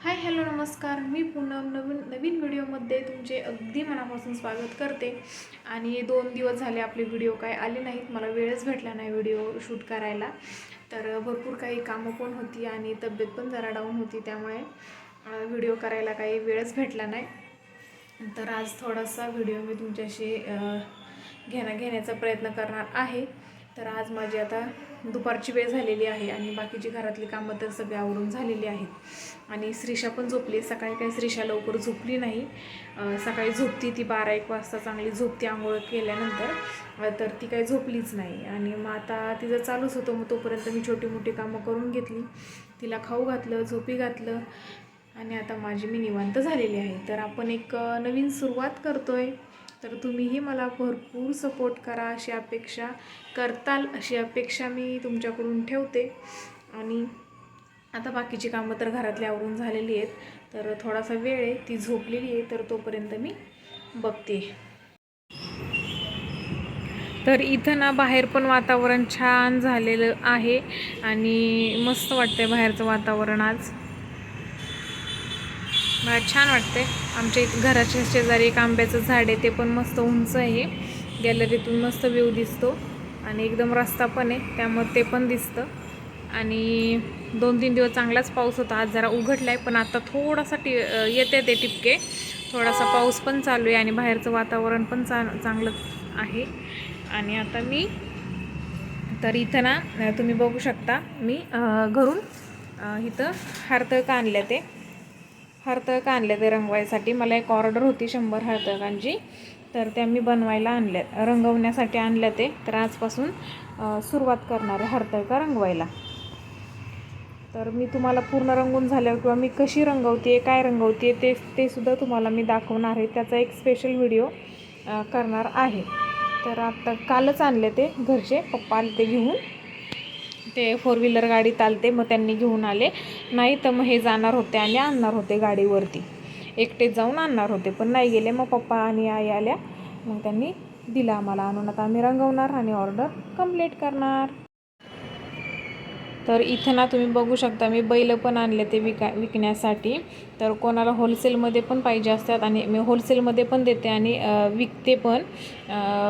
Hi hello नमस्कार. मी पुन्हा नवीन नवीन व्हिडिओमध्ये तुमचे अगदी मनापासून स्वागत करते. आणि दोन दिवस झाले आपले व्हिडिओ काय आले नाहीत. मला वेळच भेटला नाही व्हिडिओ शूट करायला. तर भरपूर काही कामं पण होती आणि तब्येत पण जरा डाऊन होती त्यामुळे व्हिडिओ करायला काही वेळच भेटला नाही. तर आज थोडासा व्हिडिओ मी तुमच्याशी घेणं घेण्या घेण्याचा प्रयत्न करणार आहे. तर आज माझी आता दुपारची वेळ झालेली आहे आणि बाकीची घरातली कामं तर सगळी आवरून झालेली आहेत. आणि श्रीषा पण झोपली सकाळी काही श्रीषा लवकर झोपली नाही. सकाळी झोपती ती बारा एक वाजता चांगली झोपती आंघोळ केल्यानंतर. तर ती काही झोपलीच नाही. आणि मग आता तिचं चालूच होतं. मग तोपर्यंत मी छोटी मोठी कामं करून घेतली. तिला खाऊ घातलं झोपी घातलं. आणि आता माझी मी निवांत झालेली आहे. तर आपण एक नवीन सुरुवात करतो आहे तर तुम्हीही मला भरपूर सपोर्ट करा अशी अपेक्षा करताल अशी अपेक्षा मी तुमच्याकडून ठेवते. आणि आता बाकीची कामं तर घरातली आवरून झालेली आहेत. तर थोडासा वेळ आहे ती झोपलेली आहे तर तोपर्यंत मी बघते. तर इथं ना बाहेर पण वातावरण छान झालेलं आहे आणि मस्त वाटतं आहे बाहेरचं वातावरण आज. मला छान वाटते आमच्या इथं घराच्या शेजारी एक आंब्याचं झाड आहे ते पण मस्त उंच आहे. गॅलरीतून मस्त व्ह्यू दिसतो आणि एकदम रस्ता पण आहे त्यामुळे ते पण दिसतं. आणि दोन तीन दिवस चांगलाच पाऊस होता आज जरा उघडला आहे पण आता थोडासा टि येते ते टिपके. थोडासा पाऊस पण चालू आहे आणि बाहेरचं वातावरण पण चा चांगलं आहे. आणि आता मी तर इथं ना तुम्ही बघू शकता मी घरून इथं इथं हरतळका आणल्या ते. हरतळका आणले ते रंगवायसाठी. मला एक ऑर्डर होती शंभर हरतळकांची. तर त्या मी बनवायला आणल्या रंगवण्यासाठी आणल्या ते तर आजपासून सुरुवात करणार आहे हरतळका रंगवायला. तर मी तुम्हाला पूर्ण रंगून झाल्यावर किंवा मी कशी रंगवते काय रंगवते ते ते सुद्धा तुम्हाला मी दाखवणार आहे. त्याचा एक स्पेशल व्हिडिओ करणार आहे. तर आता कालच आणले ते घरचे. पप्पा आले ते घेऊन. ते फोर व्हीलर गाडी चालते मग त्यांनी घेऊन आले. नाही तर मग हे जाणार होते आणि आणणार होते गाडीवरती. एकटेच जाऊन आणणार होते पण नाही गेले. मग पप्पा आणि आई आल्या. मग त्यांनी दिला आम्हाला. आणून आता आम्ही रंगवणार आणि ऑर्डर कंप्लीट करणार. तर इथं ना तुम्ही बघू शकता मी बैल पण आणले ते विका विकण्यासाठी. तर कोणाला होलसेलमध्ये पण पाहिजे असतात आणि मी होलसेलमध्ये पण देते आणि विकते पण.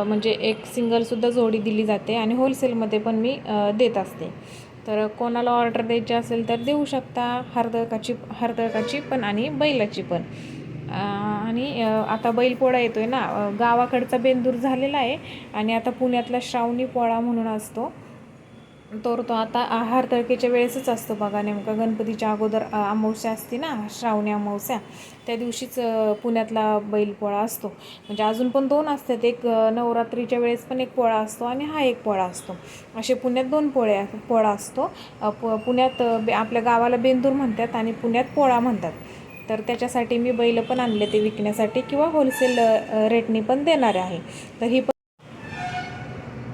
म्हणजे एक सिंगलसुद्धा जोडी दिली जाते आणि होलसेलमध्ये पण मी देत असते. तर कोणाला ऑर्डर द्यायची असेल तर देऊ शकता. हरदळकाची हरदळकाची पण आणि बैलाची पण. आणि आता बैलपोळा येतो आहे ना. गावाकडचा बेंदूर झालेला आहे आणि आता पुण्यातला श्रावणी पोळा म्हणून असतो. तर तो आता आहार तळकेच्या वेळेसच असतो बघा नेमका. गणपतीच्या अगोदर अमावस्या असते ना श्रावणी अमावस्या त्या दिवशीच पुण्यातला बैलपोळा असतो. म्हणजे अजून पण दोन असतात. एक नवरात्रीच्या वेळेस पण एक पोळा असतो आणि हा एक पोळा असतो. असे पुण्यात दोन पोळे पोळा असतो. प पुण्यात बे- आपल्या गावाला बेंदूर म्हणतात आणि पुण्यात पोळा म्हणतात. तर त्याच्यासाठी मी बैल पण आणले ते विकण्यासाठी किंवा होलसेल रेटने पण देणार आहे. तर ही पण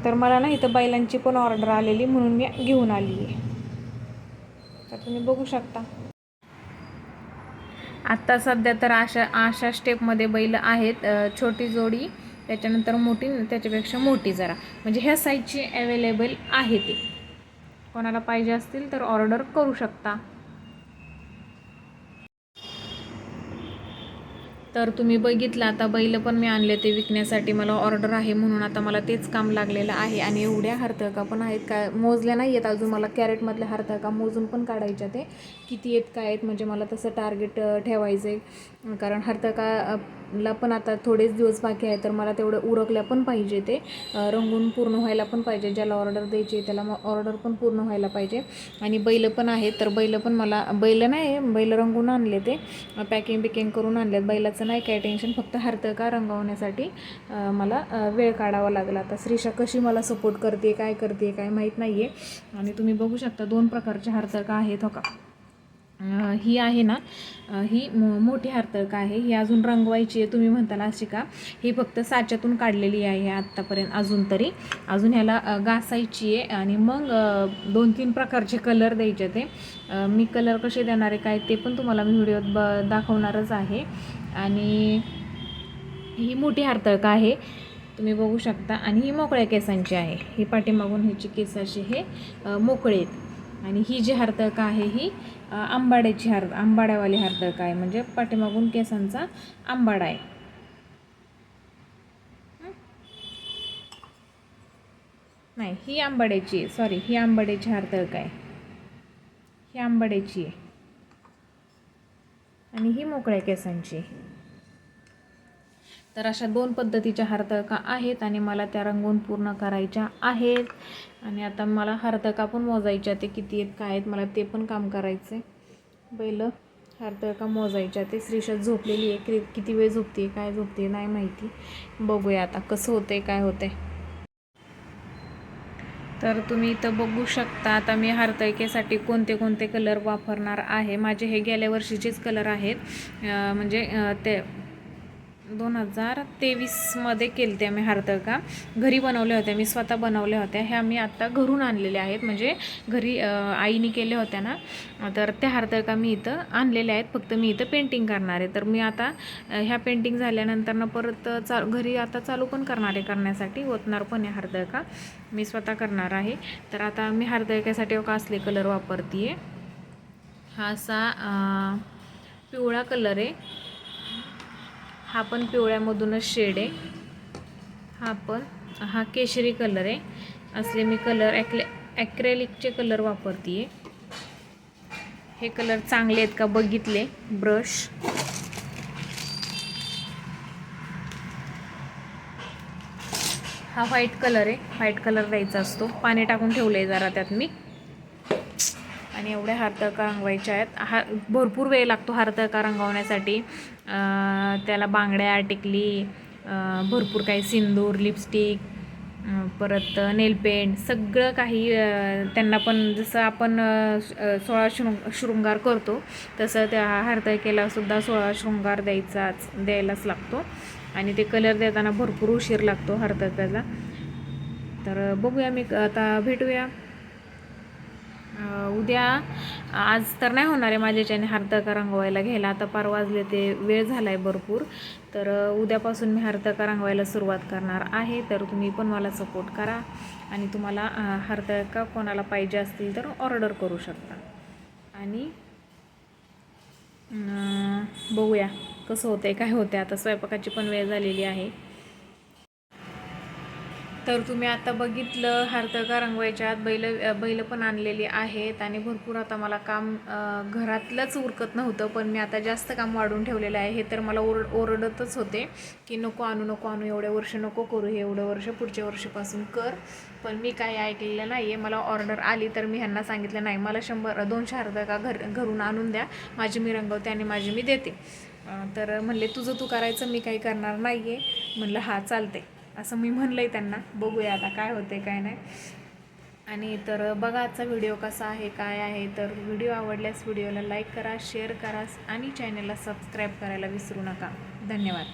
तर मला ना इथं बैलांची पण ऑर्डर आलेली म्हणून मी घेऊन आली आहे. तर तुम्ही बघू शकता. आत्ता सध्या तर अशा अशा स्टेपमध्ये बैल आहेत छोटी जोडी त्याच्यानंतर मोठी त्याच्यापेक्षा मोठी जरा. म्हणजे ह्या साईजची अवेलेबल आहे ते. कोणाला पाहिजे असतील तर ऑर्डर करू शकता. तर तुम्ही बघितलं आता बैल पण मी आणले ते विकण्यासाठी. मला ऑर्डर आहे म्हणून आता मला तेच काम लागलेलं आहे. आणि एवढ्या हरतळका पण आहेत का मोजल्या नाही आहेत अजून. मला कॅरेटमधल्या हरतळका मोजून पण काढायच्या ते. किती आहेत काय आहेत म्हणजे मला तसं टार्गेट ठेवायचं आहे कारण हरतळका ला पण आता थोडेच दिवस बाकी आहे तर मला तेवढं उरकल्या पण पाहिजे ते. रंगून पूर्ण व्हायला पण पाहिजे ज्याला ऑर्डर द्यायची आहे त्याला मग ऑर्डर पण पूर्ण व्हायला पाहिजे. आणि बैल पण आहेत तर बैल पण मला बैल नाही बैल रंगून आणले ते. पॅकिंग बिकिंग करून आणले बैलाचं नाही काय टेन्शन फक्त हरतळका रंगवण्यासाठी मला वेळ काढावा लागला. आता श्रीषा कशी मला सपोर्ट करते काय करते काय माहीत नाही आहे आणि तुम्ही बघू शकता दोन प्रकारचे हरतळका आहेत हो का? ही आहे ना ही मोठी हारतळका आहे. ही अजून रंगवायची आहे तुम्ही म्हणताल अशी का? ही फक्त साच्यातून काढलेली आहे आत्तापर्यंत अजून तरी. अजून ह्याला घासायची आहे आणि मग दोन तीन प्रकारचे कलर द्यायचे ते. मी कलर कसे देणार आहे काय ते पण तुम्हाला मी व्हिडिओत ब दाखवणारच आहे. आणि ही मोठी हारतळका आहे तुम्ही बघू शकता. आणि ही मोकळ्या केसांची आहे. ही पाठीमागून ह्याची केस अशी हे मोकळे आहेत. आणि ही जी हरदळका आहे ही आंबाड्याची हर आंबाड्यावाली हरदळका आहे. म्हणजे पाठीमागून केसांचा आंबाडा आहे. नाही ही आंबाड्याची आहे. सॉरी ही आंबाड्याची हरदळका आहे. ही आंबाड्याची आहे. आणि ही मोकळ्या केसांची आहे. तर अशा दोन पद्धतीच्या हरतळका आहेत आणि मला त्या रंगवून पूर्ण करायच्या आहेत. आणि आता मला हरतळका पण मोजायच्या ते किती आहेत काय आहेत मला ते पण काम करायचं आहे पहिलं हरतळका मोजायच्या ते श्रीषा झोपलेली आहे. कि किती वेळ झोपते काय झोपते नाही माहिती. बघूया आता कसं होतंय काय होतंय. तर तुम्ही इथं बघू शकता आता मी हरतळकेसाठी कोणते कोणते कलर वापरणार आहे. माझे हे गेल्या वर्षीचेच कलर आहेत. म्हणजे ते दोन हजार तेवीसमध्ये केले ते आम्ही हरतळका घरी बनवल्या होत्या मी स्वतः बनवल्या होत्या. ह्या मी आत्ता घरून आणलेल्या आहेत. म्हणजे घरी आईने केल्या होत्या ना तर त्या हरतळका मी इथं आणलेल्या आहेत. फक्त मी इथं पेंटिंग करणार आहे. तर मी आता ह्या पेंटिंग झाल्यानंतर ना परत चा घरी आता चालू पण करणार आहे करण्यासाठी. होतणार पण आहे हरतळका मी स्वतः करणार आहे. तर आता मी हरतळक्यासाठी का असले कलर वापरते आहे हा असा पिवळा कलर आहे. हा पण पिवळ्यामधूनच शेड आहे. हा पण हा केशरी कलर आहे. असले मी कलर ॲक्ले ॲक्रेलिकचे कलर वापरते आहे हे कलर चांगले आहेत का बघितले? ब्रश हा व्हाईट कलर आहे. व्हाईट कलर द्यायचा असतो. पाणी टाकून ठेवलं आहे जरा त्यात मी. आणि एवढ्या हारतळका रंगवायच्या आहेत. हा भरपूर वेळ लागतो हारतळका रंगवण्यासाठी. त्याला बांगड्या टिकली भरपूर काही सिंदूर लिपस्टिक परत नेलपेंट सगळं काही त्यांना पण जसं आपण सोळा शृंग शृंगार करतो तसं त्या हारतळकेला सुद्धा सोळा शृंगार द्यायचाच द्यायलाच लागतो. आणि ते कलर देताना भरपूर उशीर लागतो हरतळक्याला. तर बघूया मी आता भेटूया. उद्या आज तर नाही होणार आहे माझ्याच्याने हार्दका रंगवायला घ्यायला. आता पार वाजले ते वेळ झाला आहे भरपूर. तर उद्यापासून मी हार्दका रंगवायला सुरुवात करणार आहे. तर तुम्ही पण मला सपोर्ट करा आणि तुम्हाला हार्दका कोणाला पाहिजे असतील तर ऑर्डर करू शकता. आणि बघूया कसं होतं आहे काय होतं आहे आता स्वयंपाकाची पण वेळ झालेली आहे. तर तुम्ही आता बघितलं हरतळका रंगवायच्या आत बैल बैल पण आणलेली आहेत आणि भरपूर आता मला काम घरातलंच उरकत नव्हतं पण मी आता जास्त काम वाढून ठेवलेलं आहे. हे तर मला ओरड ओरडतच होते की नको आणू नको आणू एवढे वर्ष नको करू हे एवढं वर्ष पुढच्या वर्षापासून कर. पण मी काही ऐकलेलं नाही आहे मला ऑर्डर आली तर मी ह्यांना सांगितलं नाही मला शंभर दोनशे हरतळका घर घरून आणून द्या. माझी मी रंगवते आणि माझी मी देते. तर म्हणले तुझं तू करायचं मी काही करणार नाही आहे म्हणलं हा चालते असं मी म्हणलं आहे त्यांना बघूया आता काय होते काय नाही. आणि तर बघा आजचा व्हिडिओ कसा आहे काय आहे. तर व्हिडिओ आवडल्यास व्हिडिओला लाईक करा शेअर करा आणि चॅनलला सबस्क्राईब करायला विसरू नका. धन्यवाद.